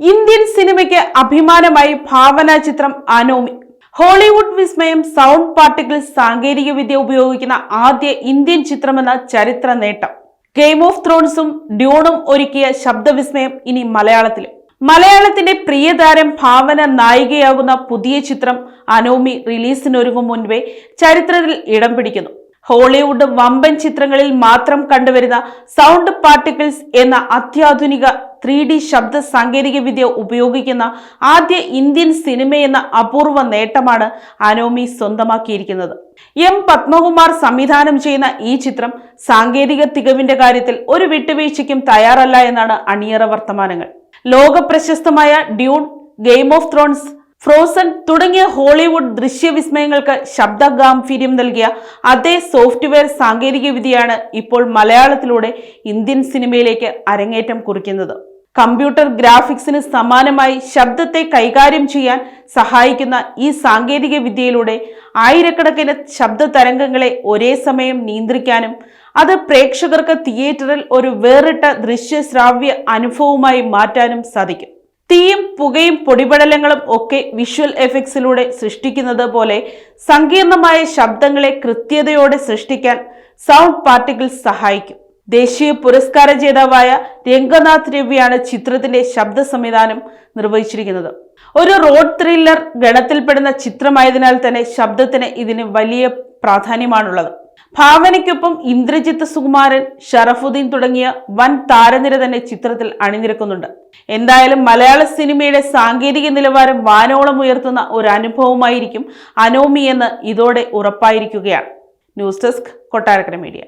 Indian സിനിമയ്ക്ക് അഭിമാനമായി ഭാവന ചിത്രം അനോമി. ഹോളിവുഡ് വിസ്മയം സൗണ്ട് പാർട്ടിക്കിൾ സാങ്കേതികവിദ്യ ഉപയോഗിക്കുന്ന ആദ്യ ഇന്ത്യൻ ചിത്രമെന്ന ചരിത്ര നേട്ടം. ഗെയിം ഓഫ് ത്രോൺസും ഡ്യൂണും ഒരുക്കിയ ശബ്ദവിസ്മയം ഇനി മലയാളത്തിലും മലയാളത്തിന്റെ പ്രിയതാരം ഭാവന നായികയാകുന്ന പുതിയ ചിത്രം അനോമി റിലീസിനൊരുങ്ങും മുൻപേ ചരിത്രത്തിൽ ഇടം പിടിക്കുന്നു. ഹോളിവുഡ് വമ്പൻ ചിത്രങ്ങളിൽ മാത്രം കണ്ടുവരുന്ന സൗണ്ട് പാർട്ടിക്കിൾസ് എന്ന അത്യാധുനിക ത്രീ ഡി ശബ്ദ സാങ്കേതിക വിദ്യ ഉപയോഗിക്കുന്ന ആദ്യ ഇന്ത്യൻ സിനിമയെന്ന അപൂർവ നേട്ടമാണ് അനോമി സ്വന്തമാക്കിയിരിക്കുന്നത്. എം പത്മകുമാർ സംവിധാനം ചെയ്യുന്ന ഈ ചിത്രം സാങ്കേതിക തികവിന്റെ കാര്യത്തിൽ ഒരു വിട്ടുവീഴ്ചയ്ക്കും തയ്യാറല്ല എന്നാണ് അണിയറ വർത്തമാനങ്ങൾ. ലോക പ്രശസ്തമായ Dune Game of Thrones Frozen തുടങ്ങിയ ഹോളിവുഡ് ദൃശ്യവിസ്മയങ്ങൾക്ക് ശബ്ദ ഗാംഭീര്യം നൽകിയ അതേ സോഫ്റ്റ്വെയർ സാങ്കേതികവിദ്യയാണ് ഇപ്പോൾ മലയാളത്തിലൂടെ ഇന്ത്യൻ സിനിമയിലേക്ക് അരങ്ങേറ്റം കുറിക്കുന്നത്. കമ്പ്യൂട്ടർ ഗ്രാഫിക്സിന് സമാനമായി ശബ്ദത്തെ കൈകാര്യം ചെയ്യാൻ സഹായിക്കുന്ന ഈ സാങ്കേതിക വിദ്യയിലൂടെ ആയിരക്കണക്കിന് ശബ്ദ തരംഗങ്ങളെ ഒരേ സമയം നിയന്ത്രിക്കാനും അത് പ്രേക്ഷകർക്ക് തിയേറ്ററിൽ ഒരു വേറിട്ട ദൃശ്യശ്രാവ്യ അനുഭവമായി മാറ്റാനും സാധിക്കും. തീയും പുകയും പൊടിപടലങ്ങളും ഒക്കെ വിഷ്വൽ എഫക്ട്സിലൂടെ സൃഷ്ടിക്കുന്നത് പോലെ സങ്കീർണമായ ശബ്ദങ്ങളെ കൃത്യതയോടെ സൃഷ്ടിക്കാൻ സൗണ്ട് പാർട്ടിക്കിൾസ് സഹായിക്കും. ദേശീയ പുരസ്കാര ജേതാവായ രംഗനാഥ് രവിയാണ് ചിത്രത്തിന്റെ ശബ്ദ സംവിധാനം നിർവഹിച്ചിരിക്കുന്നത്. ഒരു റോഡ് ത്രില്ലർ ഗണത്തിൽപ്പെടുന്ന ചിത്രമായതിനാൽ തന്നെ ശബ്ദത്തിന് ഇതിന് വലിയ പ്രാധാന്യമാണുള്ളത്. ഭാവനയ്ക്കൊപ്പം ഇന്ദ്രജിത്ത് സുകുമാരൻ ഷറഫുദ്ദീൻ തുടങ്ങിയ വൻ താരനിര തന്നെ ചിത്രത്തിൽ അണിനിരക്കുന്നുണ്ട്. എന്തായാലും മലയാള സിനിമയുടെ സാങ്കേതിക നിലവാരം വാനോളം ഉയർത്തുന്ന ഒരു അനുഭവമായിരിക്കും അനോമി എന്ന് ഇതോടെ ഉറപ്പായിരിക്കുകയാണ്. News desk Kottarakkara media.